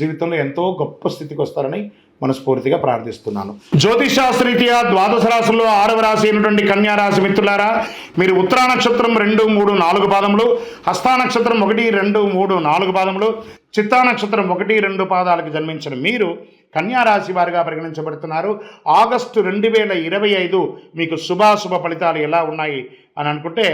జీవితంలో ఎంతో గొప్ప స్థితికి వస్తారని మనస్ఫూర్తిగా ప్రార్థిస్తున్నాను. జ్యోతిషాస్త్రీత్యా ద్వాదశ రాశుల్లో ఆరవ రాశి అయినటువంటి కన్యా రాశి మిత్రులారా మీరు ఉత్తరా నక్షత్రం రెండు మూడు నాలుగు పాదములు హస్తా నక్షత్రం ఒకటి రెండు మూడు నాలుగు పాదములు చిత్తా నక్షత్రం ఒకటి రెండు పాదాలకు జన్మించిన మీరు కన్యారాశి వారిగా పరిగణించబడుతున్నారు. ఆగస్టు రెండు వేల ఇరవై ఐదు మీకు శుభాశుభ ఫలితాలు ఎలా ఉన్నాయి అని అనుకుంటే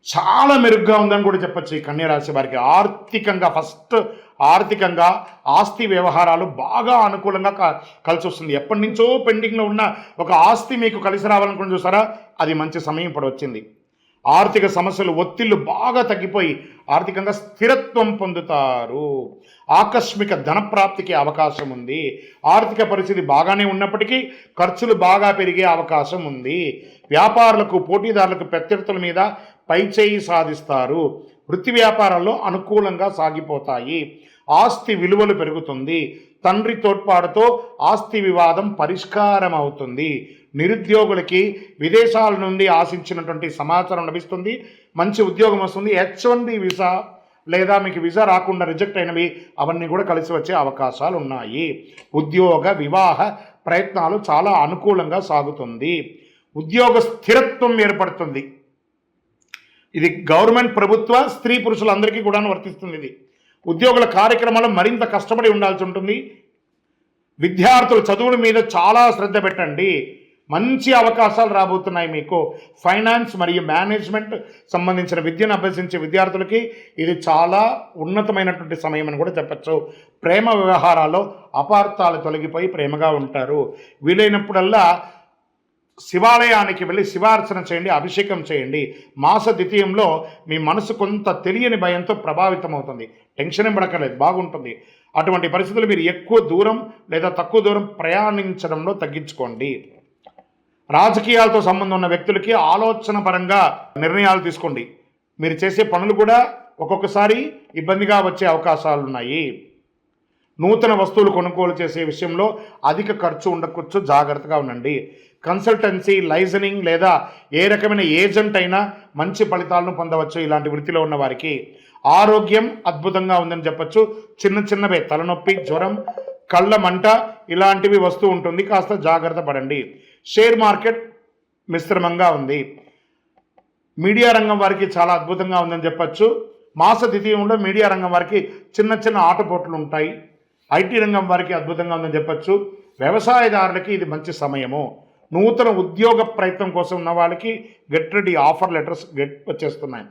చాలా మెరుగ్గా ఉందని కూడా చెప్పచ్చు ఈ కన్యరాశి వారికి. ఆర్థికంగా ఫస్ట్ ఆర్థికంగా ఆస్తి వ్యవహారాలు బాగా అనుకూలంగా క- కలిసి వస్తుంది ఎప్పటి నుంచో పెండింగ్లో ఉన్న ఒక ఆస్తి మీకు కలిసి రావాలనుకుని చూసారా? అది మంచి సమయం ఇప్పుడు వచ్చింది. ఆర్థిక సమస్యలు ఒత్తిళ్ళు బాగా తగ్గిపోయి ఆర్థికంగా స్థిరత్వం పొందుతారు. ఆకస్మిక ధనప్రాప్తికి అవకాశం ఉంది. ఆర్థిక పరిస్థితి బాగానే ఉన్నప్పటికీ ఖర్చులు బాగా పెరిగే అవకాశం ఉంది. వ్యాపారులకు పోటీదారులకు ప్రత్యర్థుల మీద పైచేయి సాధిస్తారు. వృత్తి వ్యాపారాల్లో అనుకూలంగా సాగిపోతాయి. ఆస్తి విలువలు పెరుగుతుంది. తండ్రి తోడ్పాటుతో ఆస్తి వివాదం పరిష్కారం అవుతుంది నిరుద్యోగులకి విదేశాల నుండి ఆశించినటువంటి సమాచారం లభిస్తుంది. మంచి ఉద్యోగం వస్తుంది. హెచ్ వన్ బి వీసా లేదా మీకు వీసా రాకుండా రిజెక్ట్ అయినవి అవన్నీ కూడా కలిసి వచ్చే అవకాశాలు ఉన్నాయి. ఉద్యోగ వివాహ ప్రయత్నాలు చాలా అనుకూలంగా సాగుతుంది. ఉద్యోగ స్థిరత్వం ఏర్పడుతుంది. ఇది గవర్నమెంట్ ప్రభుత్వ స్త్రీ పురుషులందరికీ కూడా వర్తిస్తుంది ఇది. ఉద్యోగుల కార్యక్రమాలు మరింత కష్టపడి ఉండాల్సి ఉంటుంది. విద్యార్థులు చదువుల మీద చాలా శ్రద్ధ పెట్టండి. మంచి అవకాశాలు రాబోతున్నాయి మీకు. ఫైనాన్స్ మరియు మేనేజ్మెంట్ సంబంధించిన విద్యను అభ్యసించే విద్యార్థులకి ఇది చాలా ఉన్నతమైనటువంటి సమయం అని కూడా చెప్పచ్చు. ప్రేమ వ్యవహారాల్లో అపార్థాలు తొలగిపోయి ప్రేమగా ఉంటారు. వీలైనప్పుడల్లా శివాలయానికి వెళ్ళి శివార్చన చేయండి అభిషేకం చేయండి. మాస ద్వితీయంలో మీ మనసు కొంత తెలియని భయంతో ప్రభావితం అవుతుంది టెన్షన్ ఏం బాగుంటుంది. అటువంటి పరిస్థితులు మీరు ఎక్కువ దూరం లేదా తక్కువ దూరం ప్రయాణించడంలో తగ్గించుకోండి. రాజకీయాలతో సంబంధం ఉన్న వ్యక్తులకి ఆలోచన పరంగా నిర్ణయాలు తీసుకోండి. మీరు చేసే పనులు కూడా ఒక్కొక్కసారి ఇబ్బందిగా వచ్చే అవకాశాలు ఉన్నాయి. నూతన వస్తువులు కొనుగోలు చేసే విషయంలో అధిక ఖర్చు ఉండకొచ్చు జాగ్రత్తగా ఉండండి. కన్సల్టెన్సీ లైజనింగ్ లేదా ఏ రకమైన ఏజెంట్ అయినా మంచి ఫలితాలను పొందవచ్చు. ఇలాంటి వృత్తిలో ఉన్న వారికి ఆరోగ్యం అద్భుతంగా ఉందని చెప్పచ్చు. చిన్న చిన్నవే తలనొప్పి జ్వరం కళ్ళ మంట ఇలాంటివి వస్తూ ఉంటుంది. కాస్త జాగ్రత్త పడండి. షేర్ మార్కెట్ మిశ్రమంగా ఉంది. మీడియా రంగం వారికి చాలా అద్భుతంగా ఉందని చెప్పచ్చు. మాస ద్వితీయంలో మీడియా రంగం వారికి చిన్న చిన్న ఆటపోట్లు ఉంటాయి. ఐటీ రంగం వారికి అద్భుతంగా ఉందని చెప్పచ్చు. వ్యవసాయదారులకి ఇది మంచి సమయము. నూతన ఉద్యోగ ప్రయత్నం కోసం ఉన్న వాళ్ళకి get ready offer letters get వచ్చేస్తున్నాయి.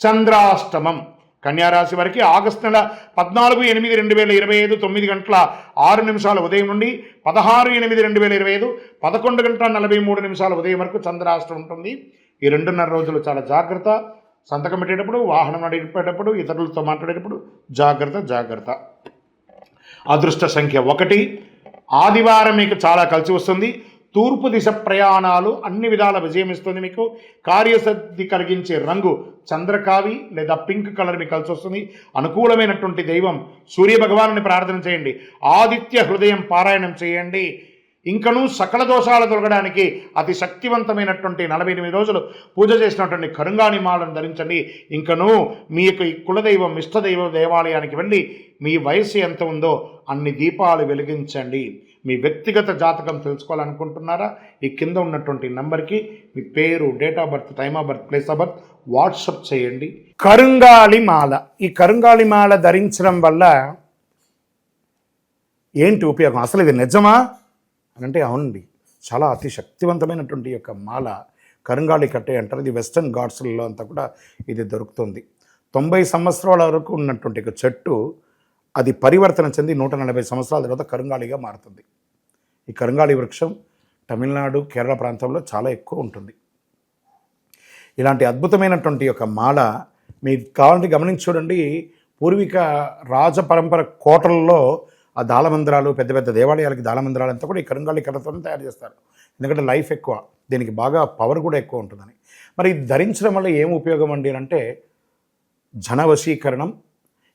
చంద్రాష్టమం. కన్యారాశి వారికి ఆగస్టు నెల పద్నాలుగు ఎనిమిది రెండు వేల ఇరవై ఐదు తొమ్మిది గంటల ఆరు నిమిషాల ఉదయం నుండి పదహారు ఎనిమిది రెండు వేల ఇరవై ఐదు పదకొండు గంటల నలభై మూడు నిమిషాల ఉదయం వరకు చంద్రాష్టం ఉంటుంది. ఈ రెండున్నర రోజులు చాలా జాగ్రత్త. సంతకం పెట్టేటప్పుడు వాహనం నడిపేటప్పుడు ఇతరులతో మాట్లాడేటప్పుడు జాగ్రత్త జాగ్రత్త. అదృష్ట సంఖ్య ఒకటి. ఆదివారం మీకు చాలా కలిసి వస్తుంది. తూర్పు దిశ ప్రయాణాలు అన్ని విధాల విజయం ఇస్తుంది మీకు. కార్యసిద్ధి కలిగించే రంగు చంద్రకావి లేదా పింక్ కలర్ మీకు కలిసి వస్తుంది. అనుకూలమైనటువంటి దైవం సూర్య భగవానుని ప్రార్థన చేయండి. ఆదిత్య హృదయం పారాయణం చేయండి. ఇంకనూ సకల దోషాలు తొలగడానికి అతి శక్తివంతమైనటువంటి నలభై ఎనిమిది రోజులు పూజ చేసినటువంటి కరుంగాని మాలను ధరించండి. ఇంకనూ మీ యొక్క కులదైవం ఇష్టదైవ దేవాలయానికి వెళ్ళి మీ వయసు ఎంత ఉందో అన్ని దీపాలు వెలిగించండి. మీ వ్యక్తిగత జాతకం తెలుసుకోవాలనుకుంటున్నారా? ఈ కింద ఉన్నటువంటి నంబర్కి మీ పేరు date of birth time of birth place of birth WhatsApp చేయండి. కరుంగాలి మాల. ఈ కరుంగాలి మాల ధరించడం వల్ల ఏంటి ఉపయోగం? అసలు ఇది నిజమా? అని అంటే అవునండి. చాలా అతి శక్తివంతమైనటువంటి యొక్క మాల కరుంగాళి కట్టే అంటారు. ఇది వెస్టర్న్ ఘాట్స్లలో అంతా కూడా ఇది దొరుకుతుంది. తొంభై సంవత్సరాల వరకు ఉన్నటువంటి ఒక చెట్టు అది పరివర్తన చెంది నూట నలభై సంవత్సరాల తర్వాత కరుంగాళిగా మారుతుంది. ఈ కరుంగాళి వృక్షం తమిళనాడు కేరళ ప్రాంతంలో చాలా ఎక్కువ ఉంటుంది. ఇలాంటి అద్భుతమైనటువంటి ఒక మాల మీకు కావాలంటే గమనించి చూడండి. పూర్వీక రాజ పరంపర కోటల్లో ఆ దాళమందిరాలు పెద్ద పెద్ద దేవాలయాలకి దాళమందిరాలు అంతా కూడా ఈ కరుంగాళి కర్రతోనే తయారు చేస్తారు. ఎందుకంటే లైఫ్ ఎక్కువ దీనికి బాగా పవర్ కూడా ఎక్కువ ఉంటుందని. మరి ఇది ధరించడం వల్ల ఏం ఉపయోగం అండి అంటే జనవశీకరణం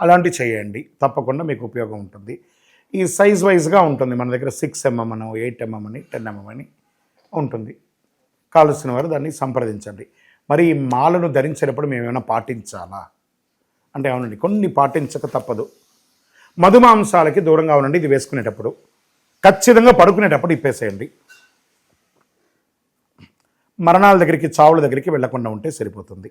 అలాంటివి చేయండి. తప్పకుండా మీకు ఉపయోగం ఉంటుంది. ఈ సైజ్ వైజ్గా ఉంటుంది. మన దగ్గర సిక్స్ ఎంఎం అని ఎయిట్ ఎంఎం అని టెన్ ఎంఎం అని ఉంటుంది. కావలసిన వారు దాన్ని సంప్రదించండి. మరి ఈ మాలను ధరించేటప్పుడు మేము ఏమైనా పాటించాలా? అంటే అవునండి కొన్ని పాటించక తప్పదు. మధుమాంసాలకి దూరంగా ఉండండి ఇది వేసుకునేటప్పుడు. ఖచ్చితంగా పడుకునేటప్పుడు ఇప్పేసేయండి. మరణాల దగ్గరికి చావుల దగ్గరికి వెళ్ళకుండా ఉంటే సరిపోతుంది.